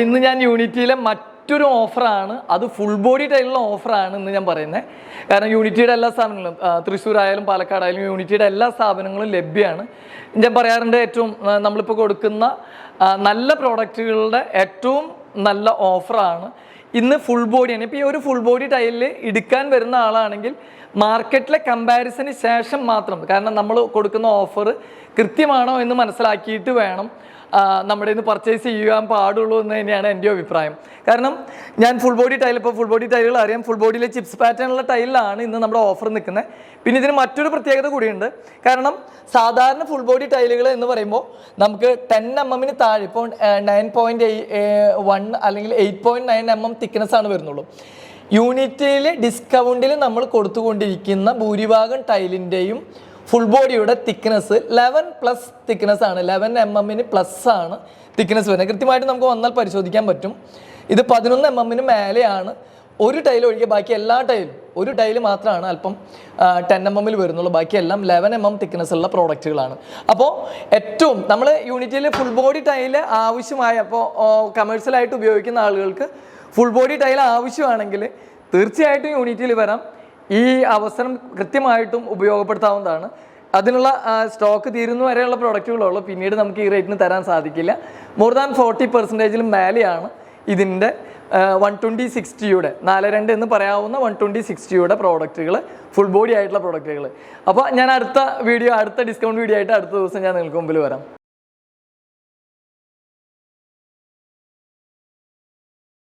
അപ്പോൾ ഇന്ന് ഞാൻ യൂണിറ്റിയിലെ മറ്റൊരു ഓഫറാണ് അത് ഫുൾ ബോഡി ടൈലുള്ള ഓഫറാണ് ഇന്ന് ഞാൻ പറയുന്നത് കാരണം യൂണിറ്റിയുടെ എല്ലാ സ്ഥാപനങ്ങളും തൃശ്ശൂർ ആയാലും പാലക്കാടായാലും യൂണിറ്റിയുടെ എല്ലാ സ്ഥാപനങ്ങളും ലഭ്യമാണ് ഞാൻ പറയാറുണ്ട് ഏറ്റവും നമ്മളിപ്പോൾ കൊടുക്കുന്ന നല്ല പ്രോഡക്റ്റുകളുടെ ഏറ്റവും നല്ല ഓഫറാണ് ഇന്ന് ഫുൾ ബോഡിയാണ് ഇപ്പോൾ ഈ ഒരു ഫുൾ ബോഡി ടൈലിൽ എടുക്കാൻ വരുന്ന ആളാണെങ്കിൽ മാർക്കറ്റിലെ കമ്പാരിസന് ശേഷം മാത്രം കാരണം നമ്മൾ കൊടുക്കുന്ന ഓഫർ കൃത്യമാണോ എന്ന് മനസ്സിലാക്കിയിട്ട് വേണം നമ്മുടെ ഇന്ന് പർച്ചേസ് ചെയ്യാൻ പാടുള്ളൂ എന്ന് തന്നെയാണ് എന്റെ അഭിപ്രായം. കാരണം ഞാൻ ഫുൾ ബോഡി ടൈൽ ഇപ്പോൾ ഫുൾ ബോഡി ടൈലുകൾ അറിയാം. ഫുൾ ബോഡിയിലെ ചിപ്സ് പാറ്റേണുള്ള ടൈലിലാണ് ഇന്ന് നമ്മുടെ ഓഫർ നിൽക്കുന്നത്. പിന്നെ ഇതിന് മറ്റൊരു പ്രത്യേകത കൂടിയുണ്ട്. കാരണം സാധാരണ ഫുൾ ബോഡി ടൈലുകൾ എന്ന് പറയുമ്പോൾ നമുക്ക് ടെൻ എം എമ്മിന് താഴെ ഇപ്പോൾ നയൻ പോയിന്റ് വൺ അല്ലെങ്കിൽ eight point nine M M thickness ആണ് വരുന്നുള്ളൂ. യൂണിറ്റിൽ ഡിസ്കൗണ്ടിൽ നമ്മൾ കൊടുത്തുകൊണ്ടിരിക്കുന്ന ഭൂരിഭാഗം ടൈലിന്റെയും ഫുൾ ബോഡിയുടെ തിക്നെസ് ലെവൻ പ്ലസ് തിക്നെസ് ആണ്. ലെവൻ എം എമ്മിന് പ്ലസ് ആണ് തിക്നെസ് വരുന്നത്. കൃത്യമായിട്ട് നമുക്ക് വന്നാൽ പരിശോധിക്കാൻ പറ്റും. ഇത് പതിനൊന്ന് എം എമ്മിന് മേലെയാണ്. ഒരു ടൈൽ ഒഴികെ ബാക്കി എല്ലാ ടൈലും ഒരു ടൈൽ മാത്രമാണ് അല്പം ടെൻ എം എമ്മിൽ വരുന്നുള്ളൂ. ബാക്കിയെല്ലാം ലെവൻ എം എം തിക്നെസ് ഉള്ള പ്രോഡക്റ്റുകളാണ് അപ്പോൾ ഏറ്റവും നമ്മൾ യൂണിറ്റിയിൽ ഫുൾ ബോഡി ടൈൽ ആവശ്യമായ അപ്പോൾ കമേഴ്സ്യലായിട്ട് ഉപയോഗിക്കുന്ന ആളുകൾക്ക് ഫുൾ ബോഡി ടൈൽ ആവശ്യമാണെങ്കിൽ തീർച്ചയായിട്ടും യൂണിറ്റിയിൽ വരാം. ഈ അവസരം കൃത്യമായിട്ടും ഉപയോഗപ്പെടുത്താവുന്നതാണ്. അതിനുള്ള സ്റ്റോക്ക് തീരുന്ന വരെയുള്ള പ്രോഡക്റ്റുകളുള്ളൂ പിന്നീട് നമുക്ക് ഈ റേറ്റിന് തരാൻ സാധിക്കില്ല. മോർ ദാൻ ഫോർട്ടി പെർസെന്റേജിലും മേലെയാണ് ഇതിന്റെ വൺ ട്വന്റി സിക്സ്റ്റിയുടെ നാല് രണ്ട് എന്ന് പറയാവുന്ന വൺ ട്വന്റി സിക്സ്റ്റിയുടെ പ്രോഡക്റ്റുകൾ ഫുൾ ബോഡി ആയിട്ടുള്ള പ്രോഡക്റ്റുകൾ അപ്പോൾ ഞാൻ അടുത്ത വീഡിയോ അടുത്ത ഡിസ്കൗണ്ട് വീഡിയോ ആയിട്ട് അടുത്ത ദിവസം ഞാൻ നിങ്ങൾക്ക് മുമ്പിൽ വരാം.